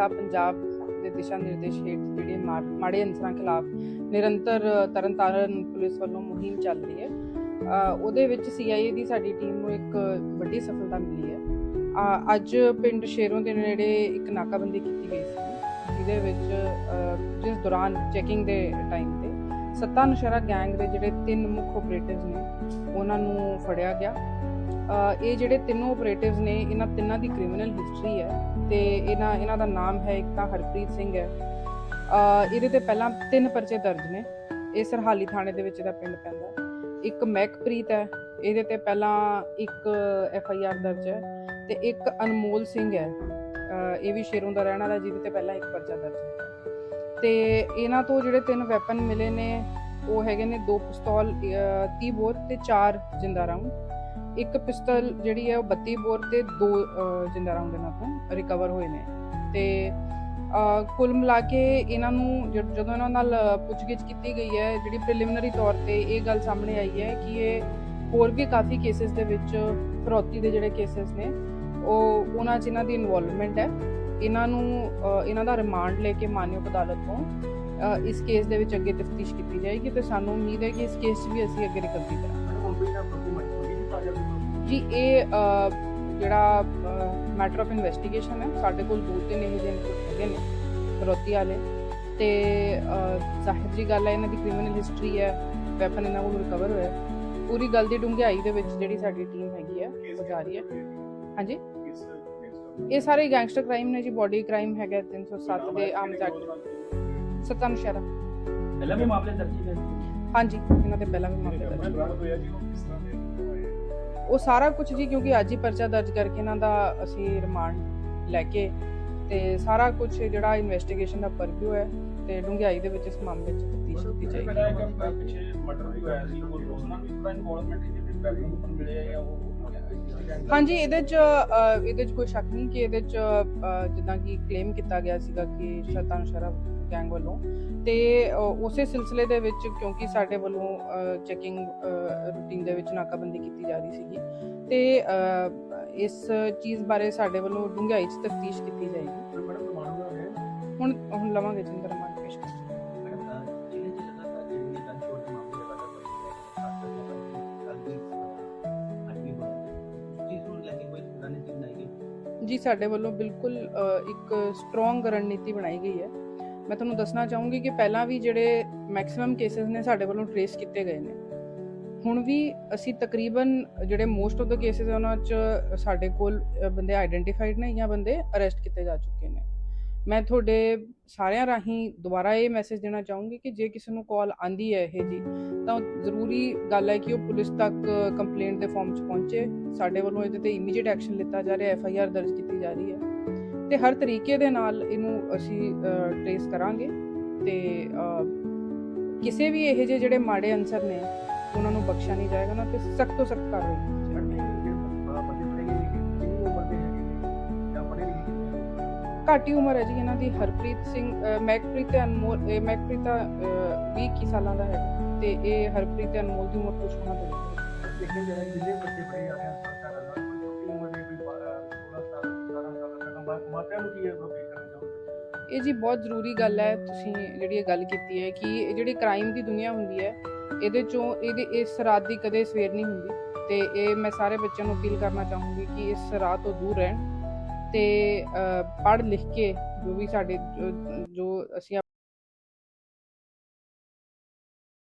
ਸਾਹਿਬ ਪੰਜਾਬ ਦੇ ਦਿਸ਼ਾ ਨਿਰਦੇਸ਼ ਹੇਠ ਜਿਹੜੇ ਮਾੜੇ ਅੰਸਰਾਂ ਖਿਲਾਫ ਨਿਰੰਤਰ ਤਰਨਤਾਰਨ ਪੁਲਿਸ ਵੱਲੋਂ ਮੁਹਿੰਮ ਚੱਲ ਰਹੀ ਹੈ। ਉਹਦੇ ਵਿੱਚ ਸੀਆਈਏ ਦੀ ਸਾਡੀ ਟੀਮ ਨੂੰ ਇੱਕ ਵੱਡੀ ਸਫਲਤਾ ਮਿਲੀ ਹੈ। ਅੱਜ ਪਿੰਡ ਸ਼ੇਰੋਂ ਦੇ ਨੇੜੇ ਇੱਕ ਨਾਕਾਬੰਦੀ ਕੀਤੀ ਗਈ ਸੀ, ਜਿਹਦੇ ਵਿੱਚ ਜਿਸ ਦੌਰਾਨ ਚੈਕਿੰਗ ਦੇ ਟਾਈਮ ਤੇ ਸੱਤਾ ਨਸ਼ਰਾ ਗੈਂਗ ਦੇ ਜਿਹੜੇ ਤਿੰਨ ਮੁੱਖ ਆਪਰੇਟਿਵਸ ਨੇ, ਉਹਨਾਂ ਨੂੰ ਫੜਿਆ ਗਿਆ। ਇਹ ਜਿਹੜੇ ਤਿੰਨੋਂ ਆਪਰੇਟਿਵਸ ਨੇ, ਇਹਨਾਂ ਤਿੰਨਾਂ ਦੀ ਕ੍ਰਿਮੀਨਲ ਹਿਸਟਰੀ ਹੈ ਤੇ ਇਹਨਾਂ ਇਹਨਾਂ ਦਾ ਨਾਮ ਹੈ ਇੱਕ ਤਾਂ ਹਰਪ੍ਰੀਤ ਸਿੰਘ ਹੈ। ਇਹਦੇ ਤੇ ਪਹਿਲਾਂ ਤਿੰਨ ਪਰਚੇ ਦਰਜ ਨੇ। ਇਹ ਸਰਹਾਲੀ ਥਾਣੇ ਦੇ ਵਿੱਚ ਇਹਦਾ ਪਿੰਡ ਪੈਂਦਾ ਇੱਕ ਮਹਿਕਪ੍ਰੀਤ ਹੈ, ਇਹਦੇ ਤੇ ਪਹਿਲਾਂ ਇੱਕ ਐਫ ਆਈ ਆਰ ਦਰਜ ਹੈ ਤੇ ਇੱਕ ਅਨਮੋਲ ਸਿੰਘ ਹੈ। ਇਹ ਵੀ ਸ਼ੇਰੋਂ ਦਾ ਰਹਿਣ ਵਾਲਾ ਜਿਹਦੇ ਤੇ ਪਹਿਲਾਂ ਇੱਕ ਪਰਚਾ ਦਰਜ ਹੈ। ਤੇ ਇਹਨਾਂ ਤੋਂ ਜਿਹੜੇ ਤਿੰਨ ਵੈਪਨ ਮਿਲੇ ਨੇ, ਉਹ ਹੈਗੇ ਨੇ ਦੋ ਪਿਸਤੌਲ 30 ਬੋਰ ਤੇ ਚਾਰ ਜਿੰਦਾ ਰਾਉਂਡ ਇੱਕ ਪਿਸਤਲ ਜਿਹੜੀ ਹੈ ਉਹ 32 ਬੋਰ ਤੇ ਦੋ ਅ, ਜਿੰਦਾ ਰਾਉਂਡ ਇਹਨਾਂ ਤੋਂ ਰਿਕਵਰ ਹੋਏ ਨੇ। ਤੇ ਕੁੱਲ ਮਿਲਾ ਕੇ ਇਹਨਾਂ ਨੂੰ ਜਦ- ਜਦੋਂ ਇਹਨਾਂ ਨਾਲ ਪੁੱਛਗਿੱਛ ਕੀਤੀ ਗਈ ਹੈ ਜਿਹੜੀ ਪ੍ਰੀਲਿਮਿਨਰੀ ਤੌਰ ਤੇ ਇਹ ਗੱਲ ਸਾਹਮਣੇ ਆਈ ਹੈ ਕਿ ਇਹ ਹੋਰ ਵੀ ਕਾਫੀ ਕੇਸਿਸ ਦੇ ਵਿੱਚ ਫਰੌਤੀ ਦੇ ਜਿਹੜੇ ਕੇਸਿਸ ਨੇ ਉਹ ਉਹਨਾਂ 'ਚ ਇਹਨਾਂ ਦੀ ਇਨਵੋਲਵਮੈਂਟ ਹੈ। ਇਹਨਾਂ ਨੂੰ ਇਹਨਾਂ ਦਾ ਰਿਮਾਂਡ ਲੈ ਕੇ ਮਾਨਯੋਗ ਅਦਾਲਤ ਤੋਂ ਇਸ ਕੇਸ ਦੇ ਵਿੱਚ ਅੱਗੇ ਤਫਤੀਸ਼ ਕੀਤੀ ਜਾਏਗੀ ਤੇ ਸਾਨੂੰ ਉਮੀਦ ਹੈ ਕਿ ਇਸ ਕੇਸ 'ਚ ਵੀ ਅਸੀਂ ਅੱਗੇ ਰਿਕਵਰੀ ਕਰਾਂਗੇ। ਜੀ ਇਹ ਜਿਹੜਾ ਮੈਟਰ ਆਫ ਇਨਵੈਸਟੀਗੇਸ਼ਨ ਹੈ ਸਾਡੇ ਕੋਲ ਦੋ ਤਿੰਨ ਇਹੋ input ਹੈਗੇ ਨੇ ਫਰੋਤੀ ਵਾਲੇ। ਤੇ ਜ਼ਾਹਿਰ ਜੀ ਗੱਲ ਹੈ ਇਹਨਾਂ ਦੀ ਕ੍ਰਿਮੀਨਲ ਹਿਸਟਰੀ ਹੈ ਵੈਪਨ ਇਹਨਾਂ ਕੋਲ ਰਿਕਵਰ ਹੋਇਆ ਹੈ। ਪੂਰੀ ਗੱਲ ਦੀ ਡੂੰਘਾਈ ਦੇ ਵਿੱਚ ਜਿਹੜੀ ਸਾਡੀ ਟੀਮ ਹੈਗੀ ਹੈ ਉਹ ਜਾ ਰਹੀ ਹੈ। ਹਾਂਜੀ? ਇਹ ਸਾਰੇ ਗੈਂਗਸਟਰ ਕ੍ਰਾਈਮ ਨੇ ਜੀ ਬਾਡੀ ਕ੍ਰਾਈਮ ਹੈਗਾ 307 ਦੇ ਆਮ ਐਕਟ ਸਤਨ ਸ਼ਰਾ ਪਹਿਲਾਂ ਵੀ ਮਾਮਲੇ ਦਰਜ ਕੀਤੇ? ਹਾਂਜੀ ਇਹਨਾਂ ਦੇ ਪਹਿਲਾਂ ਵੀ ਮਾਮਲੇ ਦਰਜ ਉਹ ਸਾਰਾ ਕੁਝ ਜੀ ਕਿਉਂਕਿ ਅੱਜ ਹੀ ਪਰਚਾ ਦਰਜ ਕਰਕੇ ਇਹਨਾਂ ਦਾ ਅਸੀਂ ਰਿਮਾਂਡ ਲੈ ਕੇ ਤੇ ਸਾਰਾ ਕੁਝ ਜਿਹੜਾ ਇਨਵੈਸਟੀਗੇਸ਼ਨ ਦਾ ਪਰਵਿਊ ਹੈ ਤੇ ਡੂੰਘਾਈ ਦੇ ਵਿੱਚ ਇਸ ਮਾਮਲੇ 'ਚ ਤਫਤੀਸ਼ ਕੀਤੀ ਜਾਏਗੀ। ਪਿੱਛੇ ਮਰਡਰ ਵੀ ਹੋਇਆ ਸੀ ਉਹ ਦੋਸਤਾਂ ਵੀ ਥੋੜਾ ਇਨਵੋਲਵਮੈਂਟ ਹੈ ਜਿਹਦੇ ਬੈਕਗ੍ਰਾਉਂਡ ਮਿਲਿਆ ਜਾਂ ਉਹ ਹਾਂਜੀ ਇਹਦੇ 'ਚ ਇਹਦੇ 'ਚ ਕੋਈ ਸ਼ੱਕ ਨਹੀਂ ਕਿ ਇਹਦੇ 'ਚ ਜਿੱਦਾਂ ਕਿ ਕਲੇਮ ਕੀਤਾ ਗਿਆ ਸੀਗਾ ਕਿ ਸ਼ਤਾਨ ਸ਼ਰਫ ਗੈਂਗ ਵੱਲੋਂ। ਤੇ ਉਸੇ ਸਿਲਸਿਲੇ ਦੇ ਵਿੱਚ ਕਿਉਂਕਿ ਸਾਡੇ ਵੱਲੋਂ ਚੈਕਿੰਗ ਰੂਟੀਨ ਦੇ ਵਿੱਚ ਨਾਕਾਬੰਦੀ ਕੀਤੀ ਜਾ ਰਹੀ ਸੀਗੀ। ਤੇ ਇਸ ਚੀਜ਼ ਬਾਰੇ ਸਾਡੇ ਵੱਲੋਂ ਡੂੰਘਾਈ 'ਚ ਤਫਤੀਸ਼ ਕੀਤੀ ਜਾਏਗੀ। ਹੁਣ ਹੁਣ ਲਵਾਂਗੇ ਜਿੰਦਰ ਰਿਮਾਂਡ ਪੇਸ਼ ਕਰ। ਜੀ ਸਾਡੇ ਵੱਲੋਂ ਬਿਲਕੁਲ ਇੱਕ ਸਟਰੋਂਗ ਰਣਨੀਤੀ ਬਣਾਈ ਗਈ ਹੈ। ਮੈਂ ਤੁਹਾਨੂੰ ਦੱਸਣਾ ਚਾਹੂੰਗੀ ਕਿ ਪਹਿਲਾਂ ਵੀ ਜਿਹੜੇ ਮੈਕਸਿਮਮ ਕੇਸਿਸ ਨੇ ਸਾਡੇ ਵੱਲੋਂ ਟਰੇਸ ਕੀਤੇ ਗਏ ਨੇ। ਹੁਣ ਵੀ ਅਸੀਂ ਤਕਰੀਬਨ ਜਿਹੜੇ ਮੋਸਟ ਆਫ ਦਾ ਕੇਸਿਸ ਉਹਨਾਂ 'ਚ ਸਾਡੇ ਕੋਲ ਬੰਦੇ ਆਈਡੈਂਟੀਫਾਈਡ ਨੇ ਜਾਂ ਬੰਦੇ ਅਰੈਸਟ ਕੀਤੇ ਜਾ ਚੁੱਕੇ ਨੇ। ਮੈਂ ਤੁਹਾਡੇ ਸਾਰਿਆਂ ਰਾਹੀਂ ਦੁਬਾਰਾ ਇਹ ਮੈਸੇਜ ਦੇਣਾ ਚਾਹੂੰਗੀ ਕਿ ਜੇ ਕਿਸੇ ਨੂੰ ਕਾਲ ਆਂਦੀ ਹੈ ਇਹ ਜੀ, ਤਾਂ ਜ਼ਰੂਰੀ ਗੱਲ ਹੈ ਕਿ ਉਹ ਪੁਲਿਸ ਤੱਕ ਕੰਪਲੇਂਟ ਦੇ ਫਾਰਮ 'ਚ ਪਹੁੰਚੇ। ਸਾਡੇ ਵੱਲੋਂ ਇਹਦੇ ਤੇ ਇਮੀਡੀਏਟ ਐਕਸ਼ਨ ਲਿੱਤਾ ਜਾ ਰਿਹਾ ਐਫ ਆਈ ਆਰ ਦਰਜ ਕੀਤੀ ਜਾ ਰਹੀ ਹੈ। ਤੇ ਹਰ ਤਰੀਕੇ ਦੇ ਨਾਲ ਇਹਨੂੰ ਅਸੀਂ ਟ੍ਰੇਸ ਕਰਾਂਗੇ ਤੇ ਕਿਸੇ ਵੀ ਇਹੋ ਜਿਹੇ ਜਿਹੜੇ ਮਾੜੇ ਅਨਸਰ ਨੇ ਉਹਨਾਂ ਨੂੰ ਬਖਸ਼ਿਆ ਨਹੀਂ ਜਾਏਗਾ ਨਾ ਤੇ ਸਖਤ ਤੋਂ ਸਖਤ ਕਾਰਵਾਈ ਕੀਤੀ ਦੇ ਪੜੇ ਘੱਟ ਉਮਰ ਹੈ ਜੀ ਇਹਨਾਂ ਦੀ ਹਰਪ੍ਰੀਤ ਸਿੰਘ ਅ, ਮਹਿਕਪ੍ਰੀਤ ਤੇ ਅਨਮੋਲ ਇਹ ਮਹਿਕਪ੍ਰੀਤ ਤਾਂ 20 21 ਸਾਲਾਂ ਦਾ ਹੈ ਤੇ ਇਹ ਹਰਪ੍ਰੀਤ ਤੇ ਅਨਮੋਲ ਦੀ ਉਮਰ ਕੁਝ ਹੋਣਾ ਚਾਹੀਦੀ ਦੇਖਿਆ ਜਾਏ ਜਿਹੜੇ ਬੱਚੇ ਫੜੇ ਆ ਰਹੇ ਆ ਮਾਪਿਆਂ ਨੂੰ ਕੀ ਅਪੀਲ ਕਰਨਾ ਚਾਹੁੰਦੇ? ਇਹ ਜੀ ਬਹੁਤ ਜ਼ਰੂਰੀ ਗੱਲ ਹੈ, ਤੁਸੀਂ ਜਿਹੜੀ ਇਹ ਗੱਲ ਕੀਤੀ ਹੈ ਕਿ ਇਹ ਜਿਹੜੀ ਕ੍ਰਾਈਮ ਦੀ ਦੁਨੀਆ ਹੁੰਦੀ ਹੈ, ਇਹਦੇ ਚੋਂ ਇਹਦੇ, ਇਸ ਰਾਤ ਦੀ ਕਦੇ ਸਵੇਰ ਨਹੀਂ ਹੁੰਦੀ। ਤੇ ਇਹ ਮੈਂ ਸਾਰੇ ਬੱਚਿਆਂ ਨੂੰ ਅਪੀਲ ਕਰਨਾ ਚਾਹੂੰਗੀ ਕਿ ਇਸ ਰਾਤ ਤੋਂ ਦੂਰ ਰਹਿਣ ਤੇ ਪੜ੍ਹ ਲਿਖ ਕੇ ਜੋ ਵੀ ਸਾਡੇ, ਜੋ- ਜੋ ਅਸੀਂ